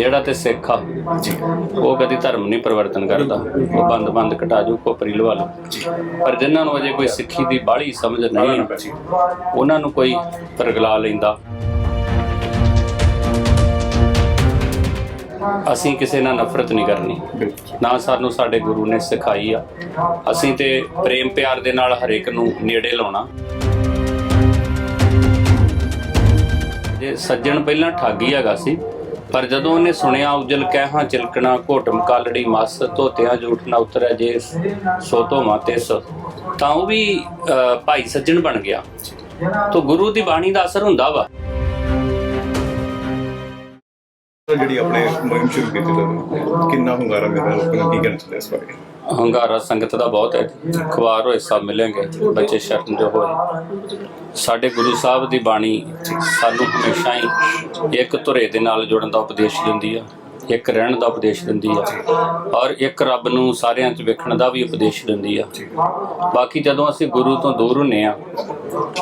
ਜਿਹੜਾ ਤੇ ਸਿੱਖ ਆ ਉਹ ਕਦੀ ਧਰਮ ਨਹੀਂ ਪਰਿਵਰਤਨ ਕਰਦਾ। ਉਹ ਬੰਦ ਬੰਦ ਕਟਾ ਜੂ ਕੋਪਰੀ ਲਵਾ ਲਓ ਪਰ ਜਿਨ੍ਹਾਂ ਨੂੰ ਅਜੇ ਕੋਈ ਸਿੱਖੀ ਦੀ ਬਾਹਲੀ ਸਮਝ ਨਹੀਂ ਉਹਨਾਂ ਨੂੰ ਕੋਈ ਪਰਗਲਾ ਲੈਂਦਾ। ਅਸੀਂ ਕਿਸੇ ਨਾਲ ਨਫ਼ਰਤ ਨਹੀਂ ਕਰਨੀ। ਨਾ ਸਾਨੂੰ ਸਾਡੇ ਗੁਰੂ ਨੇ ਸਿਖਾਈ ਆ। ਅਸੀਂ ਤੇ ਪ੍ਰੇਮ ਪਿਆਰ ਦੇ ਨਾਲ ਹਰੇਕ ਨੂੰ ਨੇੜੇ ਲਾਉਣਾ। ਜੇ ਸੱਜਣ ਪਹਿਲਾਂ ਠੱਗੀ ਹੈਗਾ ਸੀ ਪਰ ਜਦੋਂ ਉਹਨੇ ਸੁਣਿਆ ਉਜਲ ਕਹਿਹਾਂ ਚਿਲਕਣਾ ਘੋਟਮ ਕਾਲੜੀ ਮਸ, ਧੋਤਿਆਂ ਝੂਠ ਨਾ ਉਤਰੈ ਜੇ ਸੋ ਮਾਤੇ ਸ। ਤਾਂ ਉਹ ਵੀ ਭਾਈ ਸੱਜਣ ਬਣ ਗਿਆ। ਤਾਂ ਗੁਰੂ ਦੀ ਬਾਣੀ ਦਾ ਅਸਰ ਹੁੰਦਾ ਵਾ। ਜਿਹੜੀ ਆਪਣੇ ਮੁਹਿੰਮ ਸ਼ੁਰੂ ਕੀਤੀ ਤਾਂ ਕਿੰਨਾ ਹੁੰਗਾਰਾ ਮਿਲਿਆ ਲੋਕਾਂ ਨੂੰ ਕੀ ਕਹਿਣਾ ਚਾਹੁੰਦੇ ਇਸ ਬਾਰੇ? ਹੰਗਾਰਾ ਸੰਗਤ ਦਾ ਬਹੁਤ ਹੈ। ਖੁਆਰ ਹੋਏ, ਸਭ ਮਿਲਣਗੇ। ਬੱਚੇ ਸ਼ਰਨ ਜੋ ਹੋਏ। ਸਾਡੇ ਗੁਰੂ ਸਾਹਿਬ ਦੀ ਬਾਣੀ ਸਾਨੂੰ ਹਮੇਸ਼ਾ ਹੀ ਇੱਕ ਧੁਰੇ ਦੇ ਨਾਲ ਜੁੜਨ ਦਾ ਉਪਦੇਸ਼ ਦਿੰਦੀ ਆ। ਇੱਕ ਰਹਿਣ ਦਾ ਉਪਦੇਸ਼ ਦਿੰਦੀ ਆ। ਔਰ ਇੱਕ ਰੱਬ ਨੂੰ ਸਾਰਿਆਂ 'ਚ ਵੇਖਣ ਦਾ ਵੀ ਉਪਦੇਸ਼ ਦਿੰਦੀ ਆ। ਬਾਕੀ ਜਦੋਂ ਅਸੀਂ ਗੁਰੂ ਤੋਂ ਦੂਰ ਹੁੰਨੇ ਆ,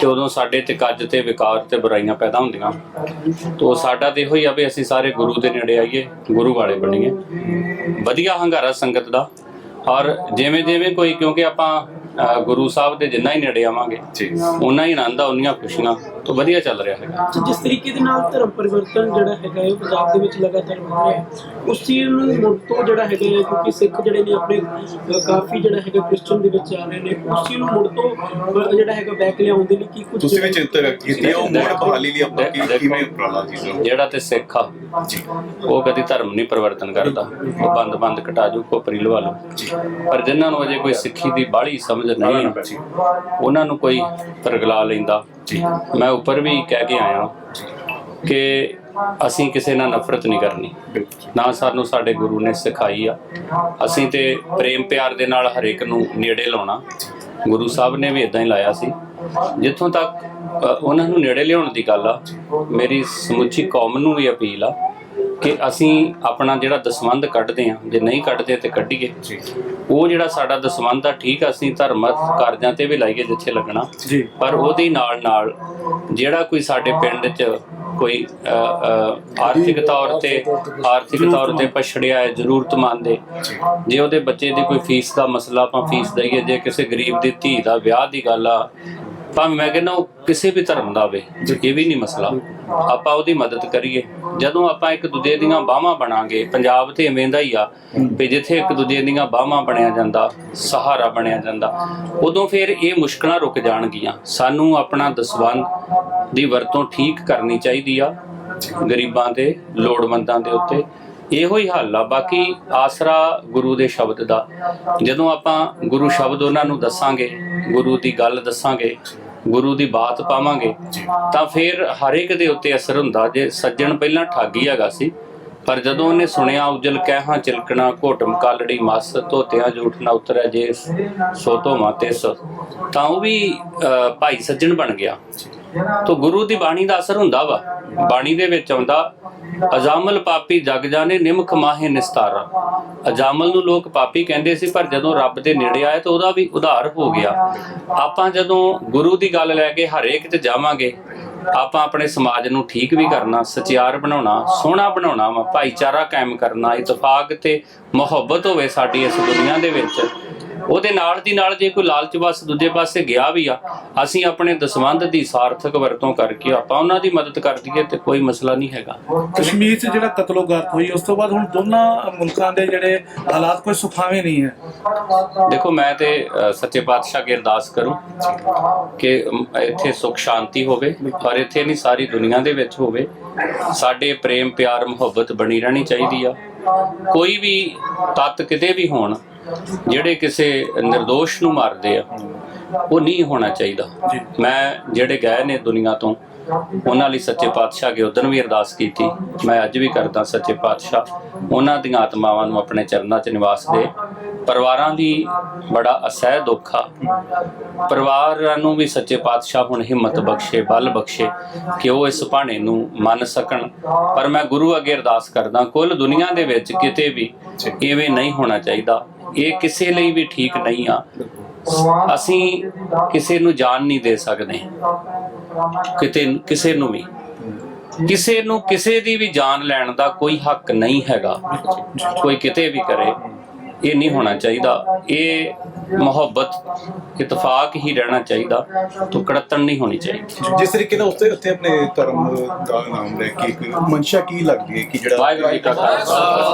ਤੇ ਉਦੋਂ ਸਾਡੇ ਤੇ ਕੱਜ ਤੇ ਵਿਕਾਰ ਤੇ ਬੁਰਾਈਆਂ ਪੈਦਾ ਹੁੰਦੀਆਂ। ਤੋ ਸਾਡਾ ਤੇ ਇਹੋ ਹੀ ਆ ਵੀ ਅਸੀਂ ਸਾਰੇ ਗੁਰੂ ਦੇ ਨੇੜੇ ਆਈਏ, ਗੁਰੂ ਵਾਲੇ ਬਣੀਏ। ਵਧੀਆ ਹੰਗਾਰਾ ਸੰਗਤ ਦਾ। ਔਰ ਜਿਵੇਂ ਜਿਵੇਂ ਕੋਈ ਕਿਉਂਕਿ ਆਪਾਂ ਅ, ਗੁਰੂ ਸਾਹਿਬ ਦੇ ਜਿੰਨਾ ਹੀ ਨੇੜੇ ਆਵਾਂਗੇ ਜੀ। ਉਨਾ ਹੀ ਆਨੰਦ ਆ ਉਨੀਆਂ ਖੁਸ਼ੀਆਂ। ਤੋਂ ਵਧੀਆ ਚੱਲ ਰਿਹਾ ਹੈਗਾ ਤੇ ਜਿਸ ਤਰੀਕੇ ਦੇ ਨਾਲ ਧਰਮ ਪਰਿਵਰਤਨ ਜਿਹੜਾ ਹੈਗਾ ਹੈ ਉਹ ਪੰਜਾਬ ਦੇ ਵਿੱਚ ਲਗਾਤਾਰ ਵਧ ਰਿਹਾ ਹੈ ਉਸ ਚੀਜ਼ ਨੂੰ ਮੁੜ ਤੋਂ ਜਿਹੜਾ ਹੈਗਾ ਹੈ ਕਿਉਂਕਿ ਸਿੱਖ ਜਿਹੜੇ ਨੇ ਆਪਣੇ ਕਾਫੀ ਜਿਹੜਾ ਹੈਗਾ ਕ੍ਰਿਸਚਨ ਦੇ ਵਿੱਚ ਆ ਰਹੇ ਨੇ ਉਸ ਚੀਜ਼ ਨੂੰ ਮੁੜ ਤੋਂ ਜਿਹੜਾ ਹੈਗਾ ਬੈਕ ਲਿਆਉਣ ਦੇ ਲਈ ਕੀ ਕੁਝ ਤੁਸੀਂ ਵੀ ਚਿੰਤਾ ਵਿਅਕਤ ਕੀਤੀ ਹੈ ਉਹ ਮੋੜ ਬਹਾਲੀ ਲਈ ਆਪਾਂ ਕੀ। ਕਿਵੇਂ ਉਪਰਾਲਾ ਜੀ ਜਿਹੜਾ ਤੇ ਸਿੱਖ ਆ ਜੀ ਉਹ ਕਦੀ ਧਰਮ ਨਹੀਂ ਪਰਿਵਰਤਨ ਕਰਦਾ ਉਹ ਬੰਦ ਬੰਦ ਕਟਾ ਜੂ ਕੋਪਰੀ ਲਵਾ ਲਓ ਪਰ ਜਿਨ੍ਹਾਂ ਨੂੰ ਅਜੇ ਕੋਈ ਸਿੱਖੀ ਦੀ ਬਾਹਲੀ ਸਮਝ ਨਹੀਂ ਹੈ ਉਹਨਾਂ ਨੂੰ ਕੋਈ ਪਰਗਲਾ ਲੈਂਦਾ ਜੀ। ਮੈਂ ਉੱਪਰ ਵੀ ਕਹਿ ਕੇ ਆਇਆ ਕਿ ਅਸੀਂ ਕਿਸੇ ਨਾਲ ਨਫ਼ਰਤ ਨਹੀਂ ਕਰਨੀ। ਨਾ ਸਾਨੂੰ ਸਾਡੇ ਗੁਰੂ ਨੇ ਸਿਖਾਈ ਆ। ਅਸੀਂ ਤੇ ਪ੍ਰੇਮ ਪਿਆਰ ਦੇ ਨਾਲ ਹਰੇਕ ਨੂੰ ਨੇੜੇ ਲਾਉਣਾ। ਗੁਰੂ ਸਾਹਿਬ ਨੇ ਵੀ ਇਦਾਂ ਹੀ ਲਾਇਆ ਸੀ। ਜਿੱਥੋਂ ਤੱਕ ਉਹਨਾਂ ਨੂੰ ਨੇੜੇ ਲਿਆਉਣ ਦੀ ਗੱਲ ਆ, ਮੇਰੀ ਸਮੁੱਚੀ ਕੌਮ ਨੂੰ ਵੀ ਅਪੀਲ ਆ ਕਿ ਅਸੀਂ ਆਪਣਾ ਜਿਹੜਾ ਦਸਵੰਧ ਕੱਢਦੇ ਆ ਜੇ ਨਹੀਂ ਕੱਢਦੇ ਤੇ ਕੱਢੀਏ। ਜੀ। ਉਹ ਜਿਹੜਾ ਸਾਡਾ ਦਸਵੰਧ ਆ ਠੀਕ ਆ ਅਸੀਂ ਧਰਮਤ ਕਾਰਜਾਂ ਤੇ ਵੀ ਲਾਈਏ ਜਿੱਥੇ ਲੱਗਣਾ। ਜੀ। ਪਰ ਉਹਦੇ ਨਾਲ ਨਾਲ ਜਿਹੜਾ ਕੋਈ ਸਾਡੇ ਪਿੰਡ 'ਚ ਕੋਈ ਆਰਥਿਕ ਤੌਰ ਤੇ ਆਰਥਿਕ ਤੌਰ ਤੇ ਪਛੜਿਆ ਹੈ ਜ਼ਰੂਰਤਮੰਦ ਹੈ। ਜੇ ਉਹਦੇ ਬੱਚੇ ਦੀ ਕੋਈ ਫੀਸ ਦਾ ਮਸਲਾ ਆਪਾਂ ਫੀਸ ਦਈਏ ਜੇ ਕਿਸੇ ਗਰੀਬ ਦੀ ਧੀ ਦਾ ਵਿਆਹ ਦੀ ਗੱਲ ਆ ਭਾਵੇਂ ਮੈਂ ਕਹਿੰਦਾ ਉਹ ਕਿਸੇ ਵੀ ਧਰਮ ਦਾ ਹੋਵੇ, ਇਹ ਵੀ ਨਹੀਂ ਮਸਲਾ। ਆਪਾਂ ਉਹਦੀ ਮਦਦ ਕਰੀਏ। ਜਦੋਂ ਆਪਾਂ ਇੱਕ ਦੂਜੇ ਦੀਆਂ ਬਾਹਾਂ ਬਣਾਂਗੇ, ਪੰਜਾਬ ਤੇ ਐਵੇਂ ਦਾ ਹੀ ਆ ਵੀ ਜਿੱਥੇ ਇੱਕ ਦੂਜੇ ਦੀਆਂ ਬਾਹਾਂ ਬਣਿਆ ਜਾਂਦਾ, ਸਹਾਰਾ ਬਣਿਆ ਜਾਂਦਾ, ਉਦੋਂ ਫਿਰ ਇਹ ਮੁਸ਼ਕਲਾਂ ਰੁਕ ਜਾਣਗੀਆਂ। ਸਾਨੂੰ ਆਪਣਾ ਦਸਵੰਧ ਦੀ ਵਰਤੋਂ ਠੀਕ ਕਰਨੀ ਚਾਹੀਦੀ ਆ, ਗਰੀਬਾਂ ਦੇ, ਲੋੜਵੰਦਾਂ ਦੇ ਉੱਤੇ। ਇਹੋ ਹੀ ਹੱਲ ਆ। ਬਾਕੀ ਆਸਰਾ ਗੁਰੂ ਦੇ ਸ਼ਬਦ ਦਾ। ਜਦੋਂ ਆਪਾਂ ਗੁਰੂ ਸ਼ਬਦ ਉਹਨਾਂ ਨੂੰ ਦੱਸਾਂਗੇ, ਗੁਰੂ ਦੀ ਗੱਲ ਦੱਸਾਂਗੇ ਗੁਰੂ ਦੀ ਬਾਤ ਪਾਵਾਂਗੇ ਤਾਂ ਫਿਰ ਹਰ ਇੱਕ ਦੇ ਉੱਤੇ ਅਸਰ ਹੁੰਦਾ। ਜੇ ਸੱਜਣ ਪਹਿਲਾਂ ਠੱਗੀ ਹੈਗਾ ਸੀ ਪਰ ਜਦੋਂ ਉਹਨੇ ਸੁਣਿਆ ਉਜਲ ਕਹਿਹਾਂ ਚਿਲਕਣਾ ਘੋਟਮ ਕਾਲੜੀ ਮਸ ਧੋਤਿਆਂ ਝੂਠ ਨਾ ਉਤਰੈ ਜੇ ਸੋ ਧੋ ਮਾਤੇ ਸ ਤਾਂ ਉਹ ਵੀ ਭਾਈ ਸੱਜਣ ਬਣ ਗਿਆ। ਤੋ ਗੁਰੂ ਦੀ ਬਾਣੀ ਦਾ ਅਸਰ ਹੁੰਦਾ ਵਾ। ਬਾਣੀ ਦੇ ਵਿੱਚ ਆਉਂਦਾ, ਅਜਾਮਲ ਪਾਪੀ ਜਗ ਜਾਣੇ ਨਿਮਖ ਮਾਹੇ ਨਿਸਤਾਰਾ। ਅਜਾਮਲ ਨੂੰ ਲੋਕ ਪਾਪੀ ਕਹਿੰਦੇ ਸੀ, ਪਰ ਜਦੋਂ ਰੱਬ ਦੇ ਨੇੜੇ ਆਏ ਤਾਂ ਉਹਦਾ ਵੀ ਉਧਾਰ ਹੋ ਗਿਆ। ਆਪਾਂ ਜਦੋਂ ਗੁਰੂ ਦੀ ਗੱਲ ਲੈ ਕੇ ਹਰੇਕ ਤੇ ਜਾਵਾਂਗੇ, ਆਪਾਂ ਆਪਣੇ ਸਮਾਜ ਨੂੰ ਠੀਕ ਵੀ ਕਰਨਾ, ਸਚਿਆਰ ਬਣਾਉਣਾ, ਸੋਹਣਾ ਬਣਾਉਣਾ ਵਾ, ਭਾਈਚਾਰਾ ਕਾਇਮ ਕਰਨਾ, ਇਤਫਾਕ ਤੇ ਮੁਹੱਬਤ ਹੋਵੇ ਸਾਡੀ ਇਸ ਦੁਨੀਆ ਦੇ ਵਿੱਚ ਉਹਦੇ ਨਾਲ ਦੀ ਨਾਲ ਜੇ ਕੋਈ ਲਾਲਚ ਬਸ ਦੂਜੇ ਪਾਸੇ ਗਿਆ ਵੀ ਆ ਅਸੀਂ ਆਪਣੇ ਦਸਵੰਧ ਦੀ ਸਾਰਥਕ ਵਰਤੋਂ ਕਰਕੇ ਆਪਾਂ ਉਹਨਾਂ ਦੀ ਮਦਦ ਕਰ ਦਈਏ ਤੇ ਕੋਈ ਮਸਲਾ ਨਹੀਂ ਹੈਗਾ। ਕਸ਼ਮੀਰ 'ਚ ਜਿਹੜਾ ਕਤਲੋਗਾਰਤ ਹੋਈ ਉਸ ਤੋਂ ਬਾਅਦ ਹੁਣ ਦੋਨਾਂ ਮੁਲਕਾਂ ਦੇ ਜਿਹੜੇ ਹਾਲਾਤ ਕੋਈ ਸੁਖਾਵੇਂ ਨਹੀਂ ਹੈ। ਦੇਖੋ ਮੈਂ ਤੇ ਸੱਚੇ ਪਾਤਸ਼ਾਹ ਅੱਗੇ ਅਰਦਾਸ ਕਰੂੰ ਕਿ ਇੱਥੇ ਸੁਖ ਸ਼ਾਂਤੀ ਹੋਵੇ ਪਰ ਇੱਥੇ ਨਹੀਂ ਸਾਰੀ ਦੁਨੀਆ ਦੇ ਵਿੱਚ ਹੋਵੇ। ਸਾਡੇ ਪ੍ਰੇਮ ਪਿਆਰ ਮੁਹੱਬਤ ਬਣੀ ਰਹਿਣੀ ਚਾਹੀਦੀ ਆ। ਕੋਈ ਵੀ ਤੱਤ ਕਿਤੇ ਵੀ ਹੋਣ ਜਿਹੜੇ ਕਿਸੇ નિર્ਦੋਸ਼ ਨੂੰ ਮਾਰਦੇ ਆ ਉਹ ਨਹੀਂ ਹੋਣਾ ਚਾਹੀਦਾ। ਮੈਂ ਜਿਹੜੇ ਗਏ ਨੇ ਦੁਨੀਆ ਤੋਂ ਉਹਨਾਂ ਲਈ ਸੱਚੇ ਪਾਤਸ਼ਾਹ ਅੱਗੇ ਉਦੋਂ ਵੀ ਅਰਦਾਸ ਕੀਤੀ। ਮੈਂ ਅੱਜ ਵੀ ਕਰਦਾ ਸੱਚੇ ਪਾਤਸ਼ਾਹ। ਉਹਨਾਂ ਦੀਆਂ ਆਤਮਾਵਾਂ ਨੂੰ ਆਪਣੇ ਚਰਨਾਂ 'ਚ ਨਿਵਾਸ ਦੇ। ਪਰਿਵਾਰਾਂ ਦੀ ਬੜਾ ਅਸਹਿ ਦੁੱਖ ਆ। ਪਰਿਵਾਰਾਂ ਨੂੰ ਵੀ ਸੱਚੇ ਪਾਤਸ਼ਾਹ ਹੁਣ ਹਿੰਮਤ ਬਖਸ਼ੇ, ਬਲ ਬਖਸ਼ੇ ਕਿ ਉਹ ਇਸ ਭਾਣੇ ਨੂੰ ਮੰਨ ਸਕਣ। ਪਰ ਮੈਂ ਗੁਰੂ ਅੱਗੇ ਅਰਦਾਸ ਕਰਦਾ, ਕੁੱਲ ਦੁਨੀਆ ਦੇ ਵਿੱਚ ਕਿਤੇ ਵੀ ਇਵੇਂ ਨਹੀਂ ਹੋਣਾ ਚਾਹੀਦਾ। ਇਹ ਕਿਸੇ ਲਈ ਵੀ ਠੀਕ ਨਹੀਂ ਆ। ਅਸੀਂ ਕਿਸੇ ਨੂੰ ਜਾਨ ਨਹੀਂ ਦੇ ਸਕਦੇ। ਕਿਤੇ ਕਿਸੇ ਨੂੰ ਵੀ। ਕਿਸੇ ਨੂੰ ਕਿਸੇ ਦੀ ਵੀ ਜਾਨ ਲੈਣ ਦਾ ਕੋਈ ਹੱਕ ਨਹੀਂ ਹੈਗਾ। ਕੋਈ ਕਿਤੇ ਵੀ ਕਰੇ। ਇਹ ਨਹੀਂ ਹੋਣਾ ਚਾਹੀਦਾ। ਇਹ ਮੁਹੱਬਤ ਇਤਫਾਕ ਹੀ ਰਹਿਣਾ ਚਾਹੀਦਾ। ਤੋਂ ਕੜਤਣ ਨਹੀਂ ਹੋਣੀ ਚਾਹੀਦੀ। ਜਿਸ ਤਰੀਕੇ ਨਾਲ ਉੱਥੇ ਉੱਥੇ ਆਪਣੇ ਧਰਮ ਦਾ ਨਾਮ ਲੈ ਕੇ ਇੱਕ ਮਨਸ਼ਾ ਕੀ ਲੱਗਦੀ ਹੈ ਕਿ ਜਿਹੜਾ ਵਾਹਿਗੁਰੂ ਜੀ ਕਾ ਖਾਲਸਾ।